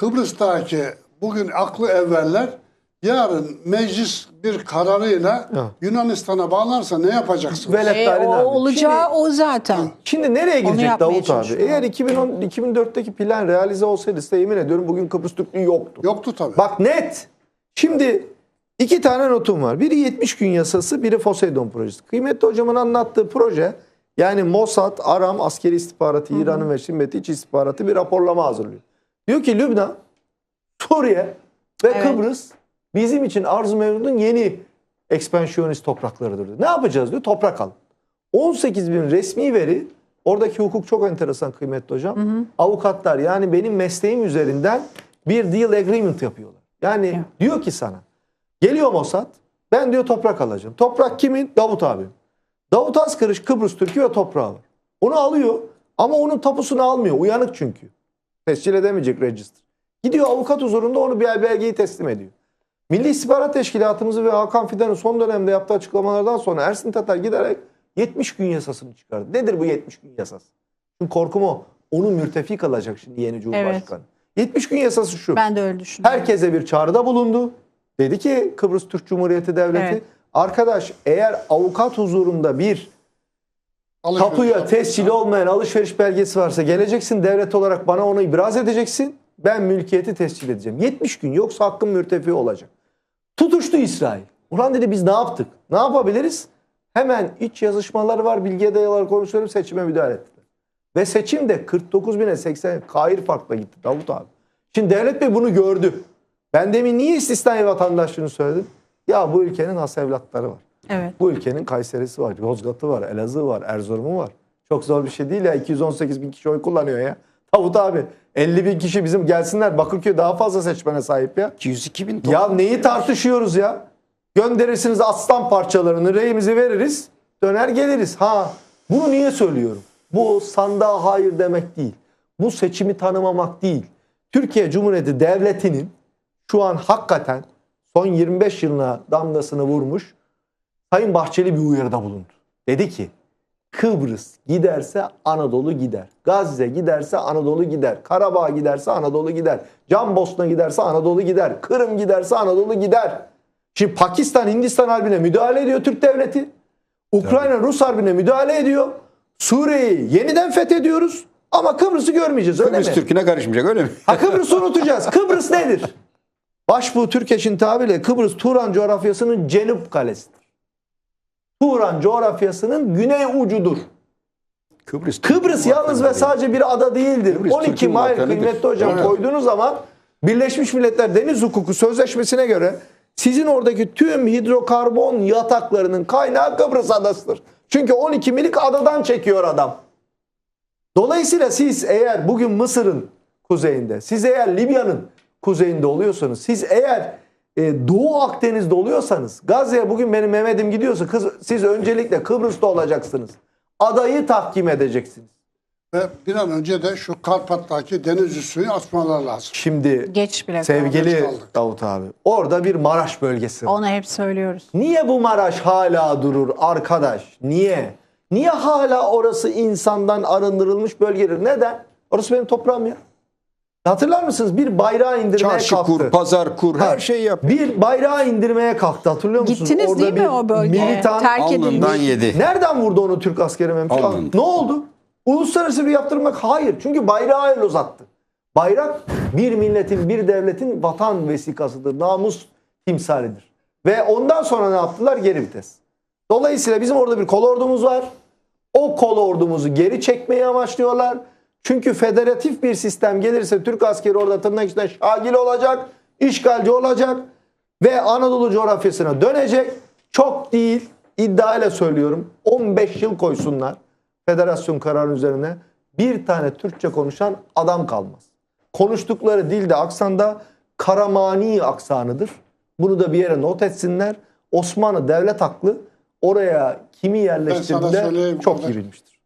Kıbrıs'taki bugün aklı evveller yarın meclis bir kararıyla Evet. Yunanistan'a bağlarsa ne yapacaksınız? Velet E, Tarin o abi. olacağı o zaten. Şimdi nereye gidecek Davut abi? Eğer 2010 2004'teki plan realize olsaydı size yemin ediyorum bugün Kıbrıs Türklüğü yoktu. Yoktu tabii. Bak net. Şimdi iki tane notum var. Biri 70 gün yasası, biri Poseidon projesi. Kıymetli hocamın anlattığı proje yani Mossad, Aram, askeri istihbaratı, İran'ın ve Şimdeti iç istihbaratı bir raporlama hazırlıyor. Diyor ki Lübnan, Suriye ve Evet. Kıbrıs bizim için arzu mevcudun yeni ekspansiyonist topraklarıdır diyor. Ne yapacağız diyor? Toprak alın. 18 bin resmi veri oradaki hukuk çok enteresan kıymetli hocam. Avukatlar yani benim mesleğim üzerinden bir deal agreement yapıyorlar. Yani Ya. diyor ki sana geliyor Mossad ben diyor toprak alacağım. Toprak kimin? Davut abi. Davut Askırış Kıbrıs Türk'ü ve toprağı var. Onu alıyor ama onun tapusunu almıyor. Uyanık çünkü. Tescil edemeyecek register. Gidiyor avukat huzurunda onu bir belgeyi teslim ediyor. Milli İstihbarat Teşkilatımızı ve Hakan Fidan'ın son dönemde yaptığı açıklamalardan sonra Ersin Tatar giderek 70 gün yasasını çıkardı. Nedir bu 70 gün yasası? Şimdi korkum o. Onun mürtefi kalacak şimdi yeni Cumhurbaşkanı. 70 gün yasası şu. Ben de öyle düşünüyorum. Herkese bir çağrıda bulundu. Dedi ki Kıbrıs Türk Cumhuriyeti Devleti Evet. arkadaş eğer avukat huzurunda bir Alışveriş tapuya tescili olmayan alışveriş belgesi varsa geleceksin devlet olarak bana onu ibraz edeceksin. Ben mülkiyeti tescil edeceğim. 70 gün yoksa hakkım mürtefi olacak. Tutuştu İsrail. Ulan dedi biz ne yaptık? Ne yapabiliriz? Hemen iç yazışmalar var, bilgiye dayalı konuşuyorum seçime müdahale ettiler. Ve seçim de 49 bine 80 kahir farkla gitti Davut abi. Şimdi devlet bey bunu gördü. Ben demin niye istisnai vatandaşlığını söyledim? Ya bu ülkenin has evlatları var. Evet. Bu ülkenin Kayseri'si var, Yozgat'ı var, Elazığ var, Erzurum'u var. Çok zor bir şey değil ya. 218 bin kişi oy kullanıyor ya. Davut abi 50 bin kişi bizim gelsinler. Bakırköy daha fazla seçmene sahip ya. 202 bin Ya neyi tartışıyoruz ya? Gönderirsiniz aslan parçalarını, reyimizi veririz, döner geliriz. Ha, bunu niye söylüyorum? Bu sandığa hayır demek değil. Bu seçimi tanımamak değil. Türkiye Cumhuriyeti Devleti'nin şu an hakikaten son 25 yılına damgasını vurmuş Sayın Bahçeli bir uyarıda bulundu. Dedi ki Kıbrıs giderse Anadolu gider. Gazze giderse Anadolu gider. Karabağ giderse Anadolu gider. Can Bosna giderse Anadolu gider. Kırım giderse Anadolu gider. Şimdi Pakistan Hindistan harbine müdahale ediyor Türk devleti. Ukrayna Rus harbine müdahale ediyor. Suriye'yi yeniden fethediyoruz. Ama Kıbrıs'ı görmeyeceğiz öyle Kıbrıs mi? Türk'üne karışmayacak öyle mi? Ha Kıbrıs'ı unutacağız. Kıbrıs nedir? Başbuğ Türkeş'in tabiriyle Kıbrıs Turan coğrafyasının cenup kalesidir. Turan coğrafyasının güney ucudur. Kıbrıs, Kıbrıs yalnız ve sadece bir ada değildir. Kıbrıs 12 Türk'ün mil vatanıdır. kıymetli hocam Evet. koyduğunuz zaman Birleşmiş Milletler Deniz Hukuku Sözleşmesi'ne göre sizin oradaki tüm hidrokarbon yataklarının kaynağı Kıbrıs adasıdır. Çünkü 12 milik adadan çekiyor adam. Dolayısıyla siz eğer bugün Mısır'ın kuzeyinde, siz eğer Libya'nın kuzeyinde oluyorsanız, siz eğer e, Doğu Akdeniz'de oluyorsanız, Gazze'ye bugün benim Mehmet'im gidiyorsa kız, siz öncelikle Kıbrıs'ta olacaksınız. Adayı tahkim edeceksiniz. Ve bir an önce de şu Karpat'taki deniz üssünü açmalar lazım. Şimdi Geç bile sevgili Geç kaldık. Davut abi, orada bir Maraş bölgesi var. Onu hep söylüyoruz. Niye bu Maraş hala durur arkadaş? Niye? Niye hala orası insandan arındırılmış bölgedir? Neden? Orası benim toprağım ya. Hatırlar mısınız? Bir bayrağı indirmeye Çarşı kalktı. kur, pazar kur, her şeyi yap. Bir bayrağı indirmeye kalktı hatırlıyor musunuz? Gittiniz değil mi bir o bölgeye? Militan Terk. Alnından yedi. Nereden vurdu onu Türk askeri Mehmet? Alnından. Ne oldu? Uluslararası bir yaptırmak? Hayır. Çünkü bayrağı el uzattı. Bayrak bir milletin, bir devletin vatan vesikasıdır. Namus timsalidir. Ve ondan sonra ne yaptılar? Geri vites. Dolayısıyla bizim orada bir kol ordumuz var. O kol ordumuzu geri çekmeyi amaçlıyorlar. Çünkü federatif bir sistem gelirse Türk askeri orada tırnak içinde şagil olacak, işgalci olacak ve Anadolu coğrafyasına dönecek. Çok değil iddiayla söylüyorum 15 yıl koysunlar federasyon kararı üzerine bir tane Türkçe konuşan adam kalmaz. Konuştukları dilde aksanda Karamani aksanıdır. Bunu da bir yere not etsinler. Osmanlı devlet haklı oraya kimi yerleştirdiğinde çok iyi bilmiştir.